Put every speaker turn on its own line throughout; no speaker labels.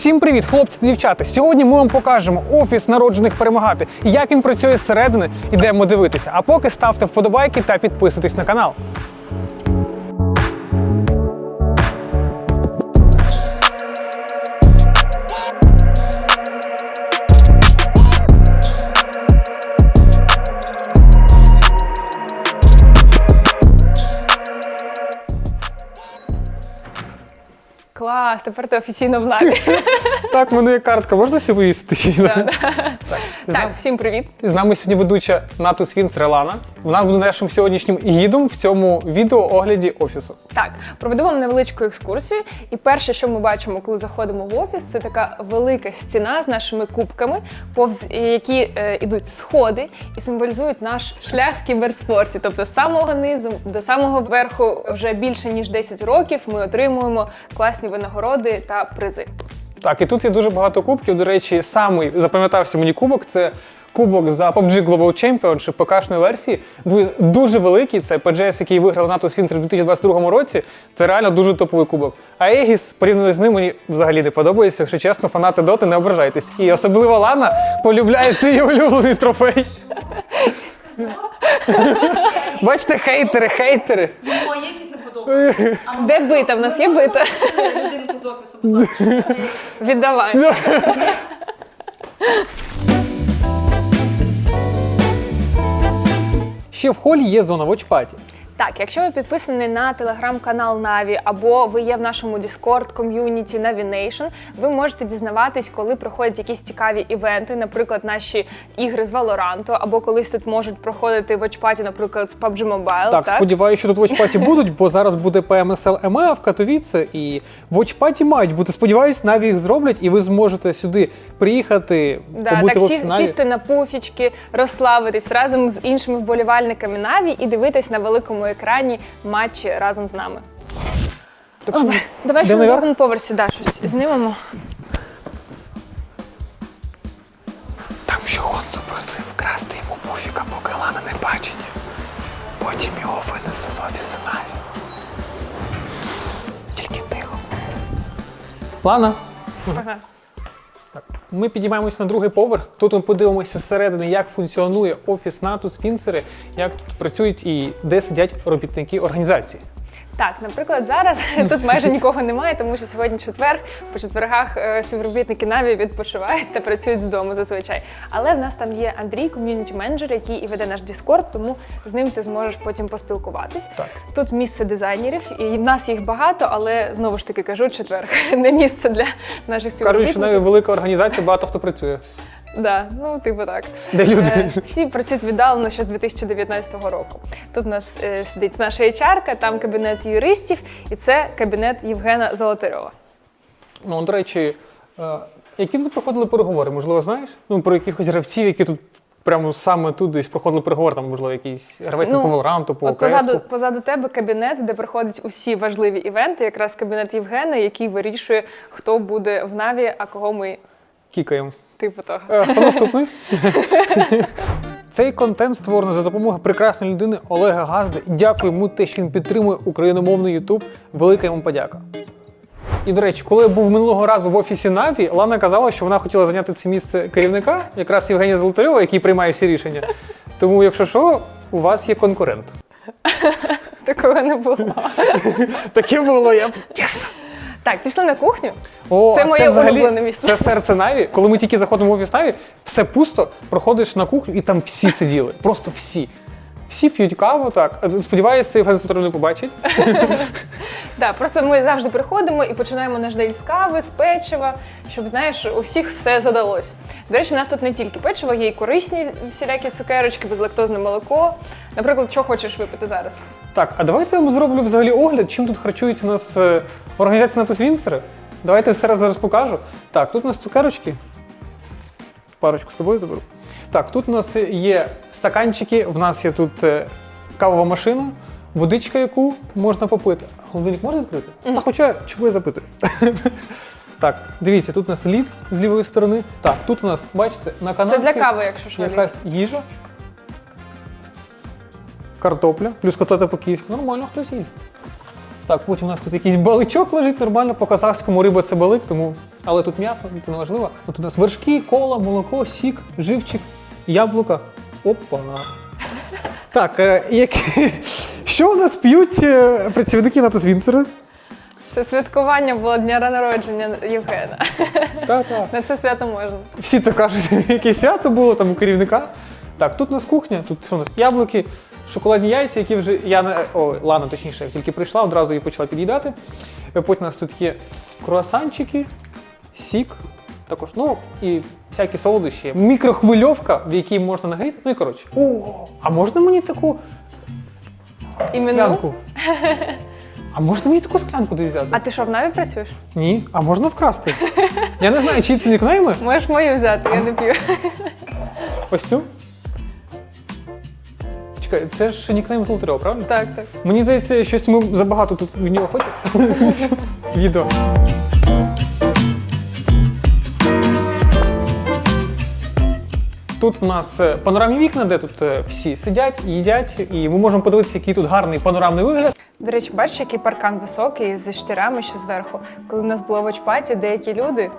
Всім привіт, хлопці та дівчата! Сьогодні ми вам покажемо офіс народжених перемагати, і як він працює зсередини, ідемо дивитися. А поки ставте вподобайки та підписуйтесь на канал.
Клас, тепер ти офіційно в.
Так, в мене є картка, можна сі виїсти?
Так, всім привіт.
З нами сьогодні ведуча Натус Вінц Релана. Вона буде нашим сьогоднішнім гідом в цьому відео огляді офісу.
Так, проведу вам невеличку екскурсію. І перше, що ми бачимо, коли заходимо в офіс, це така велика стіна з нашими кубками, повз які е, ідуть сходи і символізують наш шлях в кіберспорті. Тобто з самого низу до самого верху вже більше ніж 10 років ми отримуємо класні винагороди та призи.
Так, і тут є дуже багато кубків. До речі, самий запам'ятався мені кубок. Це кубок за PUBG Global Championship ПКшної версії. Був дуже великий. Це PGS, який виграв НАТО Свінцер у 2022 році. Це реально дуже топовий кубок. А Егіс, порівняно з ним, мені взагалі не подобається. Якщо чесно, фанати доти не ображайтесь. І особливо Лана полюбляє цей улюблений трофей. Бачите, хейтери, хейтери.
Йому Ну,
Де бита? В нас є бита.
людинку з офісу, будь ласка.
Віддавай.
Ще в холі є зона вочпаті.
Так, якщо ви підписані на телеграм-канал Na'Vi або ви є в нашому Discord ком'юніті Na'Vi Nation, ви можете дізнаватись, коли проходять якісь цікаві івенти, наприклад, наші ігри з Valorant, або колись тут можуть проходити вочпаті, наприклад, з PUBG Mobile.
Так, сподіваюся, що тут вочпаті будуть, бо зараз буде PMSL EMEA в Катовіце, і вочпаті мають бути. Сподіваюсь, наві їх зроблять, і ви зможете сюди приїхати,
Да,
побути
так
в
сі- сісти на пуфічки, розслабитись разом з іншими вболівальниками Na'Vi і дивитись на великому екрані матчі разом з нами.
Так що,
Давай ще на
наверх?
другому поверсі да, щось знімемо.
Там Шохон запросив красти йому пуфіка, поки Лана не бачить. Потім його винесу з офісу Наві. Тільки тихо. Лана,
Ага.
Ми підіймаємось на другий поверх. Тут ми подивимося зсередини, як функціонує офіс НАТО, спінсери, як тут працюють і де сидять робітники організації.
Так, наприклад, зараз тут майже нікого немає, тому що сьогодні четвер. По четвергах е, співробітники Наві відпочивають та працюють з дому зазвичай. Але в нас там є Андрій, ком'юніті менеджер, який і веде наш Discord, тому з ним ти зможеш потім поспілкуватись.
Так.
Тут місце дизайнерів, і в нас їх багато, але знову ж таки кажу, четвер не місце для наших
Кажуть, що
співробітників.
навіть велика організація, багато хто працює.
Да, ну типу так.
Де люди?
Е, всі працюють віддалено ще з 2019 року. Тут у нас е, сидить наша HR, там кабінет юристів, і це кабінет Євгена Золотарьова.
Ну, до речі, е, які тут проходили переговори? Можливо, знаєш? Ну, про якихось гравців, які тут прямо саме тут десь проходили переговори, там, можливо, якийсь гравець
Ну,
по Valorant, по
От
ОКС.
позаду, позаду тебе кабінет, де проходять усі важливі івенти, якраз кабінет Євгена, який вирішує, хто буде в Наві, а кого ми
Кікаємо.
Типу того.
Е, Хто наступний? Цей контент створений за допомогою прекрасної людини Олега Газди. Дякую йому те, що він підтримує україномовний Ютуб. Велика йому подяка. І до речі, коли я був минулого разу в офісі Наві, Лана казала, що вона хотіла зайняти це місце керівника, якраз Євгенія Золотарьова, який приймає всі рішення. Тому, якщо що, у вас є конкурент.
Такого не було.
Таке було, я чесно.
Так, пішли на кухню.
О,
Це
а
моє
взагалі-
улюблене місце.
Це серце Наві. Коли ми тільки заходимо в офіс Наві, все пусто, проходиш на кухню і там всі сиділи. Просто всі. Всі п'ють каву, так. Сподіваюся, цей Євген не побачить.
Да, просто ми завжди приходимо і починаємо наш день з кави, з печива, щоб знаєш, у всіх все задалось. До речі, у нас тут не тільки печиво, є і корисні всілякі цукерочки, безлактозне молоко. Наприклад, що хочеш випити зараз?
Так, а давайте я вам зроблю взагалі огляд, чим тут харчується у нас е, організація НАТО Свінцери. Давайте все раз зараз покажу. Так, тут у нас цукерочки. Парочку з собою заберу. Так, тут у нас є стаканчики, в нас є тут е, кавова машина, водичка, яку можна попити. Холодильник можна відкрити? А хоча чого я запити? Так, дивіться, тут у нас лід з лівої сторони. Так, тут у нас, бачите, на каналі.
Це для кави, якщо що.
Якась їжа. Картопля, плюс котлета по-київськи. Нормально хтось їсть. Так, потім у нас тут якийсь баличок лежить нормально, по казахському риба це балик, тому але тут м'ясо, це не важливо. Тут у нас вершки, кола, молоко, сік, живчик, яблука. Опа. Так, е, як... що у нас п'ють е, працівники НАТО Свінцера?
Це святкування було дня народження Євгена.
Так, так.
На це свято можна.
Всі так кажуть, яке свято було там у керівника. Так, тут у нас кухня, тут що у нас яблуки, шоколадні яйця, які вже Яна, о, Лана, точніше, як тільки прийшла, одразу її почала під'їдати. Е, Потім у нас тут є круасанчики, сік, також, ну і всякі солодощі. Мікрохвильовка, в якій можна нагріти. Ну і коротше. О, а можна мені таку
Іменно.
склянку? А можна мені таку склянку десь взяти?
А ти що, в Наві працюєш?
Ні, а можна вкрасти? Я не знаю, чиї це нікнейми.
Можеш мою взяти, я не п'ю.
Ось цю? Чекай, це ж нікнейм Золотарьова, правильно?
Так, так.
Мені здається, щось ми забагато тут в нього хочемо. Відео. Тут в нас е, панорамні вікна, де тут е, всі сидять, їдять, і ми можемо подивитися, який тут гарний панорамний вигляд.
До речі, бачиш, який паркан високий зі штирами ще зверху. Коли в нас було очпаті, деякі люди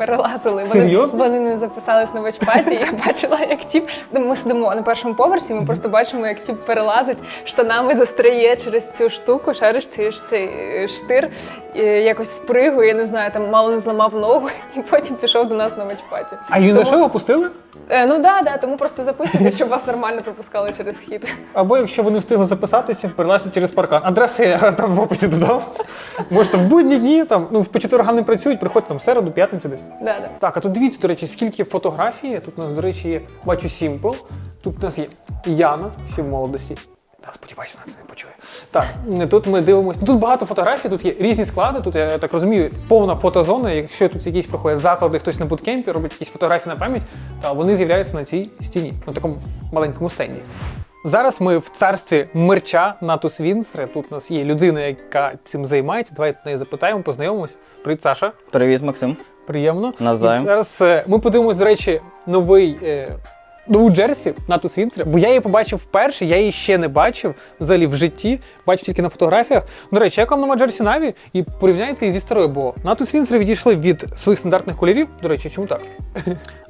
перелазили. Вони,
Серйозно?
вони не записались на вочпаті. Я бачила, як тіп. Ну, Ми сидимо на першому поверсі, ми просто бачимо, як тіп перелазить штанами застряє через цю штуку, шариш ж цей е, штир, і якось спригує, я не знаю, там мало не зламав ногу, і потім пішов до нас на вочпаті.
А він за
Тому-
що його пустили?
Е, ну да, да, тому просто записуйте, щоб вас нормально пропускали через схід.
Або якщо ви не встигли записатися, перелазьте через паркан. Адреси я там в описі додав. Можете в будні дні, там, ну, по четвергам не працюють, приходьте там в середу, п'ятницю десь.
Да, да.
Так, а тут дивіться, до речі, скільки фотографій. Тут у нас, до речі, є, бачу Simple. Тут у нас є Яна, ще в молодості. Так, сподіваюся, вона це не почує. Так, тут ми дивимося. Тут багато фотографій, тут є різні склади. Тут я так розумію, повна фотозона. Якщо тут якісь проходять заклади, хтось на буткемпі робить якісь фотографії на пам'ять, а вони з'являються на цій стіні, на такому маленькому стенді. Зараз ми в царстві мерча НАТО Свінсре. Тут у нас є людина, яка цим займається. Давайте неї запитаємо, познайомимось. Привіт, Саша.
Привіт, Максим.
Приємно.
Навзаєм.
І зараз е, ми подивимось, до речі, новий. Е, Нову Джерсі НАТО Свінцера, бо я її побачив вперше, я її ще не бачив взагалі в житті, бачив тільки на фотографіях. До речі, як вам нова Джерсі Наві? І порівняйте її зі старою, бо НАТО Свінцери відійшли від своїх стандартних кольорів. До речі, чому так?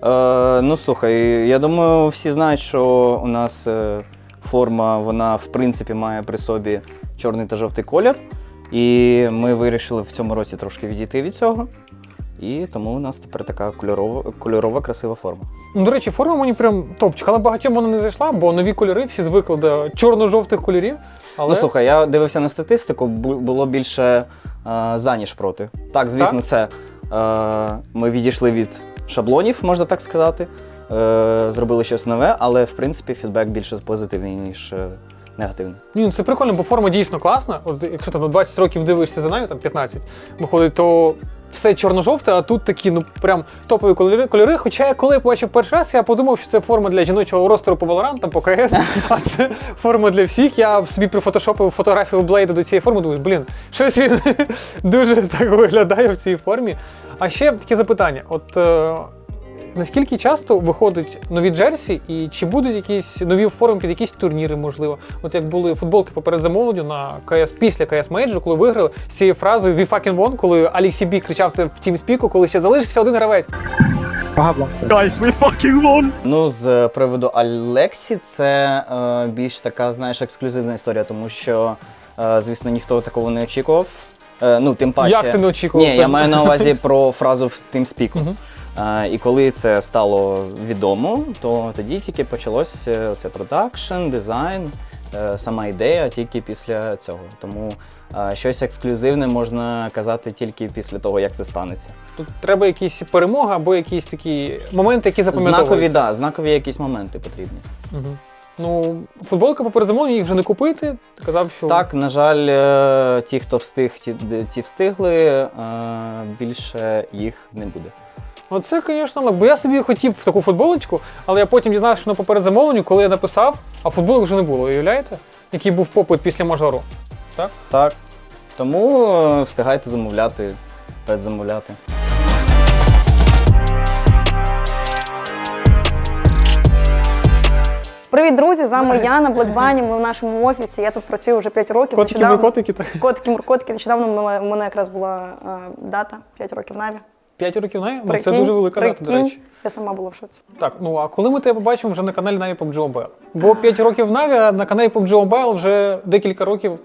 Е, ну слухай, я думаю, всі знають, що у нас е, форма, вона в принципі має при собі чорний та жовтий колір. І ми вирішили в цьому році трошки відійти від цього. І тому у нас тепер така кольорова, кольорова красива форма.
Ну, до речі, форма мені прям топчик, але багатьом вона не зайшла, бо нові кольори всі звикли до чорно-жовтих кольорів. Але
Ну слухай, я дивився на статистику, було більше е, за ніж проти. Так, звісно,
Так?
це е, ми відійшли від шаблонів, можна так сказати. Е, зробили щось нове, але в принципі фідбек більше позитивний, ніж е, негативний.
Ні, ну це прикольно, бо форма дійсно класна. От якщо там 20 років дивишся за нею, там 15, виходить, то все чорно-жовте, а тут такі, ну прям топові кольори. кольори. Хоча я коли побачив перший раз, я подумав, що це форма для жіночого ростеру по Valorant, там, по КС, а це форма для всіх. Я собі прифотошопив фотографію Блейда до цієї форми, думаю, блін, щось він дуже так виглядає в цій формі. А ще таке запитання: от. Е, Наскільки часто виходять нові джерсі, і чи будуть якісь нові форми під якісь турніри, можливо? От як були футболки по передзамовленню на КС після КС Мейджу, коли виграли з цією фразою We fucking won, коли Аліксі Бі кричав це в TeamSpeak, коли ще залишився один гравець.
Ну, з приводу Алексі, це е, більш така, знаєш, ексклюзивна історія, тому що, е, звісно, ніхто такого не очікував. Е, ну, тим паче.
Як ти не очікував?
Ні,
Це
я
ж-
маю на увазі про фразу в TeamSpeak.
Мгм.
І коли це стало відомо, то тоді тільки почалось е, це продакшн, дизайн, е, сама ідея тільки після цього. Тому щось ексклюзивне можна казати тільки після того, як це станеться.
Тут треба якісь перемоги або якісь такі моменти, які
Знакові,
запам'ятовуються.
да, знакові якісь моменти потрібні.
Угу. Ну, футболка по передзамовленню їх вже не купити. Казав, що
Так, на жаль, е, ті, хто встиг, ті, ті встигли, більше їх не буде.
Оце, звісно, бо я собі хотів таку футболочку, але я потім дізнався, що на поперед замовленню, коли я написав, а футболок вже не було, уявляєте? Який був попит після мажору. Так?
Так. Тому е, встигайте замовляти, предзамовляти.
Привіт, друзі! З вами Яна Блекбані. Ми в нашому офісі. Я тут працюю вже 5 років.
Котики,
Нещодавно-
котики так.
Котики, муркотики. Нещодавно в мене- якраз була е, дата 5 років Наві.
5 років Наві? Ну, це дуже велика дата, до речі.
Я сама була в шоці.
Так, ну а коли ми тебе побачимо вже на каналі Na'Vi PUBG Mobile? Бо 5 років Na'Vi, а на каналі PUBG Mobile вже декілька років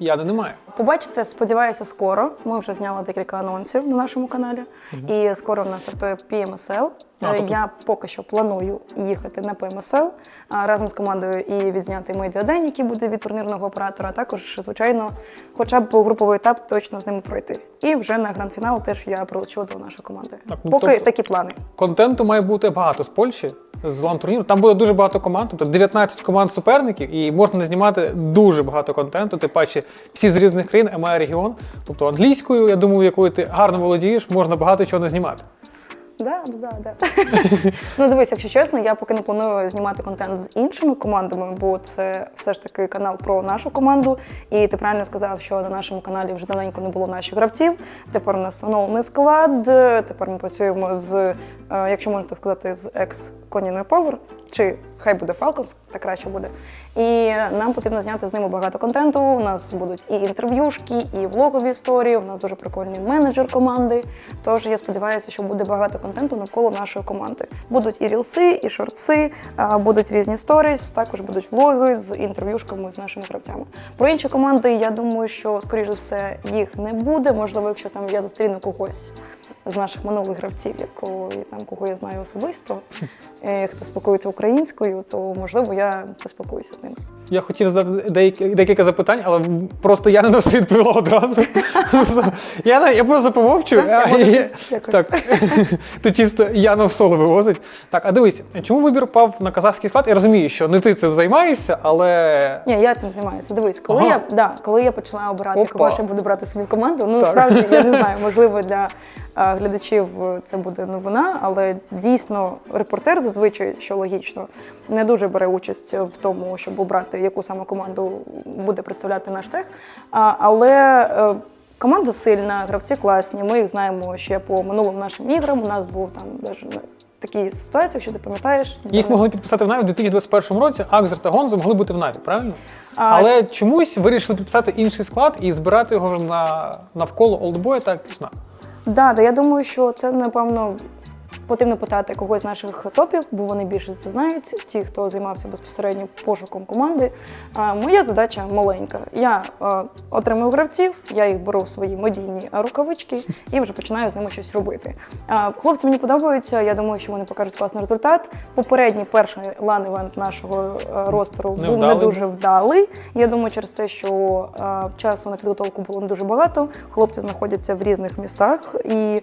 Яни немає.
Побачите, сподіваюся, скоро. Ми вже зняли декілька анонсів на нашому каналі. І скоро в нас стартує PMSL.
А,
Е,
тобто-
Я поки що планую їхати на PMSL разом з командою і відзняти медіадень, який буде від турнірного оператора. а Також, звичайно, хоча б груповий етап точно з ними пройти. І вже на гранд-фінал теж я прилечу до нашої команди.
Так, ну,
поки
тобто-
такі плани.
Контенту має бути багато з Польщі, з лан турніру. Там буде дуже багато команд, тобто 19 команд суперників, і можна знімати дуже багато контенту. Тим паче всі з різних країн, а має регіон. Тобто англійською, я думаю, якою ти гарно володієш, можна багато чого не знімати.
Да, да, да. ну дивись, якщо чесно, я поки не планую знімати контент з іншими командами, бо це все ж таки канал про нашу команду. І ти правильно сказав, що на нашому каналі вже давненько не було наших гравців. Тепер у нас оновлений склад. Тепер ми працюємо з, е, якщо можна так сказати, з екс Коніною Power, чи хай буде Falcons, так краще буде. І нам потрібно зняти з ними багато контенту. У нас будуть і інтерв'юшки, і влогові історії. У нас дуже прикольний менеджер команди. Тож я сподіваюся, що буде багато контенту навколо нашої команди. Будуть і рілси, і шортси, а, будуть різні сторіс, також будуть влоги з інтерв'юшками з нашими гравцями. Про інші команди, я думаю, що скоріш за все їх не буде. Можливо, якщо там я зустріну когось. З наших минулих гравців, якого там кого я знаю особисто, е, хто спілкується українською, то можливо я поспілкуюся з ними.
Я хотів задати деякі, декілька запитань, але просто я не на все відповіла одразу. я, я просто помовчу. А, я- так, то чисто Яна в соло вивозить. Так, а дивись, чому вибір пав на казахський склад? Я розумію, що не ти цим займаєшся, але
Ні, я цим займаюся. Дивись, коли
Ага.
я да, коли я почала обирати,
Опа.
кого я буду брати собі в команду, ну
Так.
насправді я не знаю, можливо, для а, глядачів це буде новина, але дійсно репортер зазвичай, що логічно, не дуже бере участь в тому, щоб обрати, яку саме команду буде представляти наш тех. Але е, команда сильна, гравці класні. Ми їх знаємо ще по минулим нашим іграм. У нас був там даже ну, такі ситуації, якщо ти пам'ятаєш,
їх могли підписати в Наві у 2021 році, Акзер та Гонзо могли бути в Наві, правильно?
А,
Але чомусь вирішили підписати інший склад і збирати його вже на, навколо олдбоя та Кюсна.
Да, да, я думаю, що це напевно потрібно питати когось з наших топів, бо вони більше це знають, ті, хто займався безпосередньо пошуком команди. Моя задача маленька. Я е, отримую гравців, я їх беру в свої медійні рукавички і вже починаю з ними щось робити. Хлопці мені подобаються. Я думаю, що вони покажуть класний результат. Попередній перший лан-івент нашого е, ростеру був не дуже вдалий. Я думаю, через те, що е, часу на підготовку було не дуже багато. Хлопці знаходяться в різних містах, і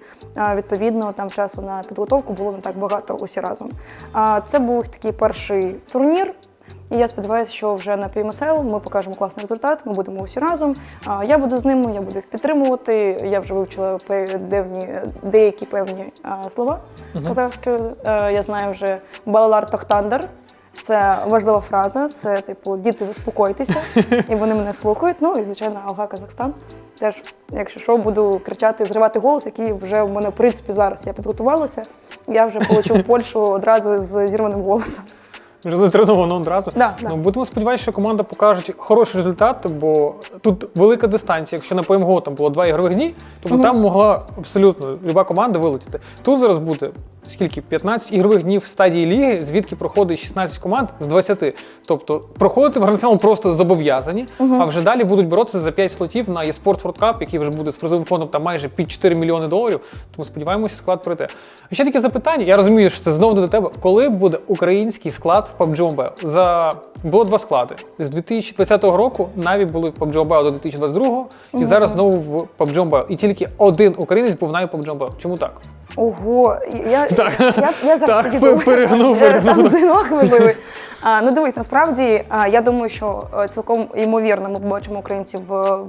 відповідно там часу на підготовку було не так багато усі разом. А це був такий перший турнір. І я сподіваюся, що вже на PMSL ми покажемо класний результат. Ми будемо усі разом. Я буду з ними, я буду їх підтримувати. Я вже вивчила пе- девні, деякі певні слова казахської. Е, Я знаю вже Балалар Тохтандар. Це важлива фраза. Це типу діти, заспокойтеся, і вони мене слухають. Ну і звичайно, Алга Казахстан. Теж, якщо що, буду кричати, зривати голос, який вже в мене в принципі зараз. Я підготувалася. Я вже получив Польщу одразу з зірваним голосом.
Вже не треновано одразу.
Да, да.
Ну, будемо сподіватися, що команда покаже хороший результат, бо тут велика дистанція. Якщо на ПМГО там було два ігрових дні, то там могла абсолютно люба команда вилетіти. Тут зараз буде скільки? 15 ігрових днів в стадії ліги, звідки проходить 16 команд з 20. Тобто проходити в гранд-фінал просто зобов'язані, а вже далі будуть боротися за 5 слотів на eSport World Cup, який вже буде з призовим фондом там майже під 4 мільйони доларів. Тому сподіваємося, склад пройде. А ще таке запитання. Я розумію, що це знову до тебе. Коли буде український склад в PUBG Mobile? За було два склади. З 2020 року Наві були в PUBG Mobile до 2022 і зараз знову в PUBG Mobile. І тільки один українець був в Наві PUBG Mobile. Чому так?
Ого, я, я, я зараз
Так,
підійду.
перегнув, перегнув.
Там зинок важливий. Ну дивись, насправді я думаю, що е, цілком ймовірно ми побачимо українців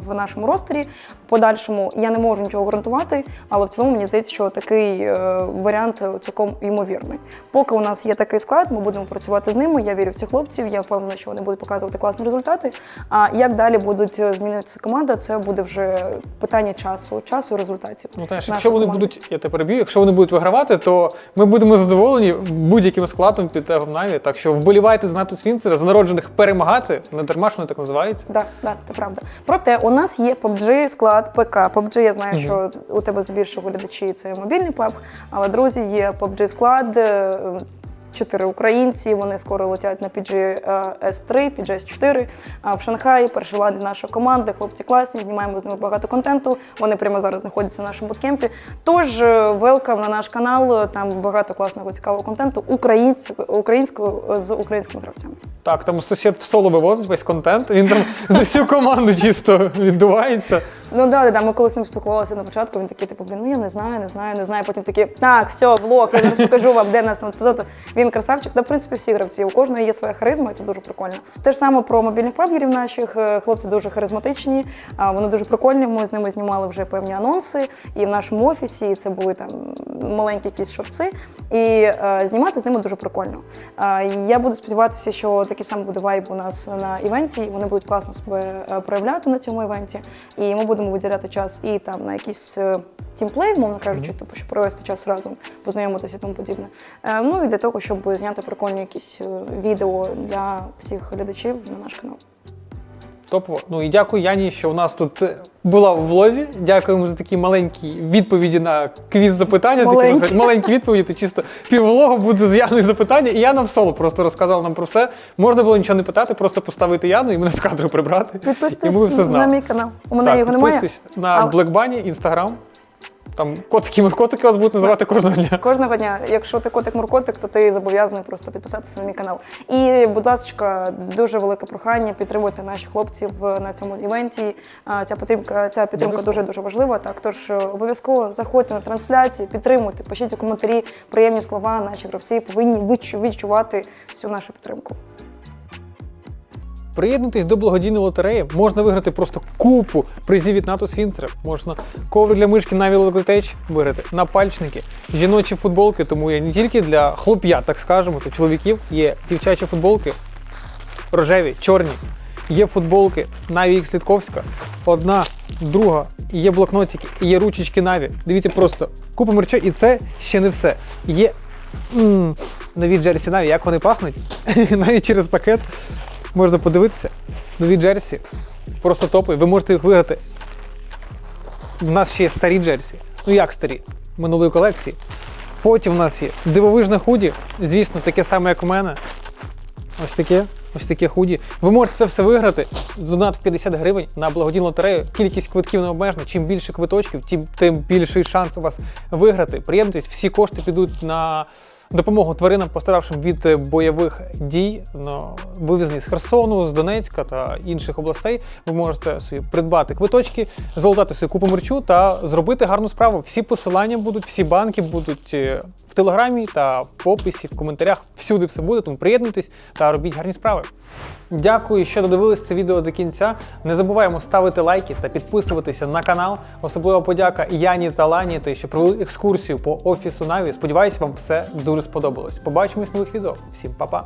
в, нашому ростері. Подальшому я не можу нічого гарантувати, але в цілому мені здається, що такий е, варіант цілком ймовірний. Поки у нас є такий склад, ми будемо працювати з ними. Я вірю в цих хлопців. Я впевнена, що вони будуть показувати класні результати. А як далі будуть е, змінюватися команда, це буде вже питання часу, часу і результатів.
Ну, знаєш,
нашої
якщо вони
команди.
будуть, я тебе переб'ю, якщо вони будуть вигравати, то ми будемо задоволені будь-яким складом під тегом Наві. Так що вболівайте давайте знати Свінцера, з народжених перемагати, не дарма, що вони так називається.
Так, так, це правда. Проте у нас є PUBG склад ПК. PUBG, я знаю, що у тебе здебільшого глядачі це мобільний паб, але друзі, є PUBG склад. Е, Чотири українці, вони скоро летять на PG S3, PG S4 а в Шанхаї. Перший лад нашої команди. Хлопці класні, знімаємо з ними багато контенту. Вони прямо зараз знаходяться в нашому буткемпі. Тож велкам на наш канал. Там багато класного цікавого контенту українського українського з українськими гравцями.
Так, там сусід в соло вивозить весь контент. Він там за всю команду чисто віддувається.
Ну да, да, ми коли з ним спілкувалися на початку, він такий, типу, блін, ну я не знаю, не знаю, не знаю. Потім такий, так, все, влог, я зараз покажу вам, де нас там. то-то-то». Він красавчик. Та, в принципі, всі гравці. У кожного є своя харизма, і це дуже прикольно. Те ж саме про мобільних пабгерів наших. Е, Хлопці дуже харизматичні, вони дуже прикольні. Ми з ними знімали вже певні анонси. І в нашому офісі і це були там маленькі якісь шорти. І е, знімати з ними дуже прикольно. Е, я буду сподіватися, що такий самий буде вайб у нас на івенті. і Вони будуть класно себе е, проявляти на цьому івенті. І ми будемо виділяти час і там на якісь е, тімплей, мовно кажучи, типу, щоб провести час разом, познайомитися і тому подібне. Е, Ну і для того, щоб зняти прикольні якісь е, відео для всіх глядачів на наш канал.
Топово. Ну і дякую Яні, що у нас тут е, була в влозі. Дякуємо за такі маленькі відповіді на квіз запитання.
Маленькі.
Такі маленькі відповіді, то чисто піввлога буде з Яною запитання. І Яна в соло просто розказала нам про все. Можна було нічого не питати, просто поставити Яну і мене з кадру прибрати. І
Підписуйтесь
ми все
на мій канал. У мене
Так,
його немає.
підписуйтесь на
але-
Блекбані, інстаграм. Там котики, котики вас будуть називати кожного дня.
Кожного дня, якщо ти котик муркотик, то ти зобов'язаний просто підписатися на мій канал. І, будь ласка, дуже велике прохання підтримуйте наших хлопців на цьому івенті. Ця підтримка, ця підтримка дуже дуже важлива. Так, тож е, обов'язково заходьте на трансляції, підтримуйте, пишіть у коментарі приємні слова. Наші гравці повинні відчу- відчувати всю нашу підтримку.
Приєднуйтесь до благодійної лотереї. Можна виграти просто купу призів від НАТО Свінцера. Можна коврик для мишки Navy Logitech виграти, напальчники, жіночі футболки, тому є не тільки для хлоп'ят, так скажемо, та чоловіків. Є дівчачі футболки, рожеві, чорні. Є футболки Navy X Літковська, одна, друга, і є блокнотики, і є ручечки Navy. Дивіться просто купа мерча, і це ще не все. Є м, нові Джерсі Navy, як вони пахнуть, навіть через пакет можна подивитися. Нові Джерсі. Просто топи. Ви можете їх виграти. У нас ще є старі Джерсі. Ну як старі? Минулої колекції. Потім у нас є дивовижне худі. Звісно, таке саме, як у мене. Ось таке. Ось таке худі. Ви можете це все виграти донат в 50 гривень на благодійну лотерею. Кількість квитків не обмежена. Чим більше квиточків, тим, тим більший шанс у вас виграти. Приєднуйтесь, всі кошти підуть на допомогу тваринам, пострадавшим від е, бойових дій, вивезені з Херсону, з Донецька та інших областей. Ви можете собі придбати квиточки, залутати собі купу мерчу та зробити гарну справу. Всі посилання будуть, всі банки будуть е, в телеграмі та в описі, в коментарях. Всюди все буде, тому приєднуйтесь та робіть гарні справи. Дякую, що додивились це відео до кінця. Не забуваємо ставити лайки та підписуватися на канал. Особлива подяка Яні та Лані, те, що провели екскурсію по офісу Наві. Сподіваюсь, вам все дуже сподобалось. Побачимось в нових відео. Всім па-па!